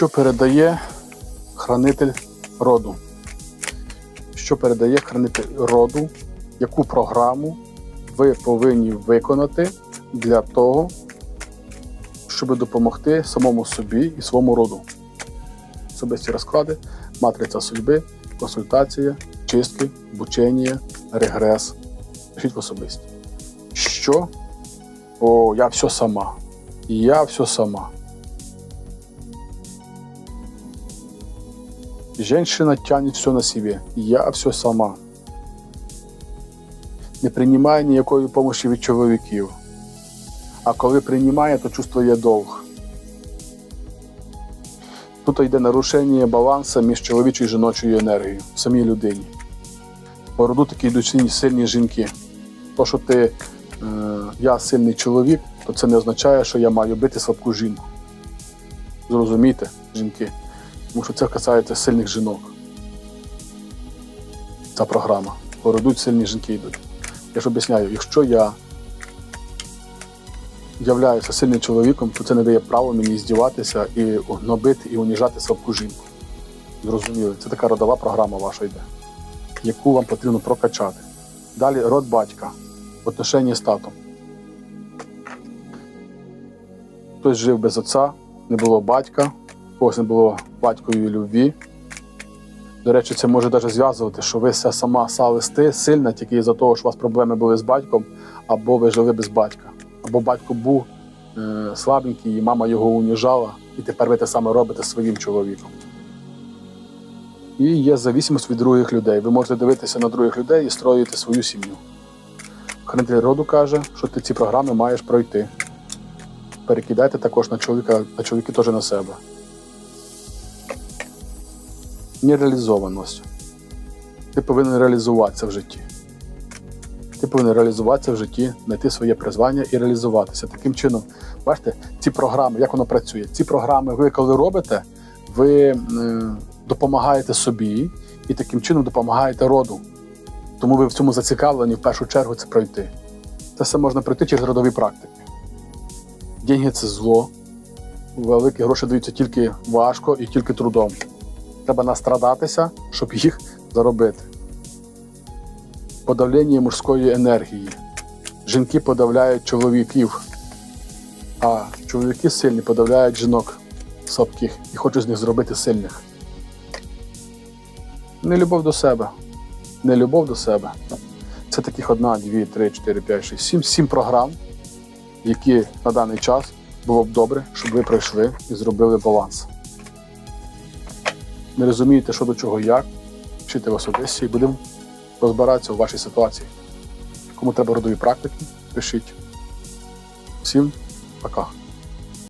Що передає хранитель роду? Що передає хранитель роду? Яку програму ви повинні виконати для того, щоб допомогти самому собі і своєму роду? Особисті розклади, матриця судьби, консультація, чистки, обучення, регрес. Пишіть в особисті. Що? О, я все сама. Я все сама. Женщина тянет все на себе. Я все сама. Не приймає ніякої допомоги від чоловіків. А коли приймає, то чувствує долг. Тут йде нарушення балансу між чоловічою і жіночою енергією в самій людині. По роду такі йдуть сильні жінки. То, що ти, е, я сильний чоловік, то це не означає, що я маю бити слабку жінку. Зрозумійте, жінки. Тому що це касається сильних жінок. Ця програма. Породуть сильні жінки йдуть. Я ж об'ясняю, якщо я являюся сильним чоловіком, то це не дає право мені здіватися і гнобити і уніжати слабку жінку. Зрозуміли, це така родова програма ваша йде, яку вам потрібно прокачати. Далі род батька в отношенні з татом. Хтось жив без отця, не було батька, когось не було батькової любві. До речі, це може навіть зв'язувати, що ви сама салисти сильна тільки із-за того, що у вас проблеми були з батьком, або ви жили без батька. Або батько був е, слабенький, і мама його уніжала, і тепер ви те саме робите своїм чоловіком. І є зависимость від других людей. Ви можете дивитися на других людей і строїти свою сім'ю. Хранитель роду каже, що ти ці програми маєш пройти. Перекидайте також на чоловіка, на чоловіки теж на себе. Нереалізованість. Ти повинен реалізуватися в житті. Ти повинен реалізуватися в житті, знайти своє призвання і реалізуватися. Таким чином, бачите, ці програми, як воно працює? Ці програми, ви коли робите, ви е, допомагаєте собі і таким чином допомагаєте роду. Тому ви в цьому зацікавлені в першу чергу це пройти. Це все можна пройти через родові практики. Деньги це зло. Великі гроші даються тільки важко і тільки трудом. Треба настрадатися, щоб їх заробити. Подавлення мужської енергії. Жінки подавляють чоловіків, а чоловіки сильні подавляють жінок слабких і хочуть з них зробити сильних. Не любов до себе. Не любов до себе. Це таких одна, дві, три, чотири, п'ять, шість, сім, сім програм, які на даний час було б добре, щоб ви пройшли і зробили баланс. Не розумієте, що до чого як, вчити в Одесі і будемо розбиратися у вашій ситуації. Кому треба родові практики, пишіть. Всім пока.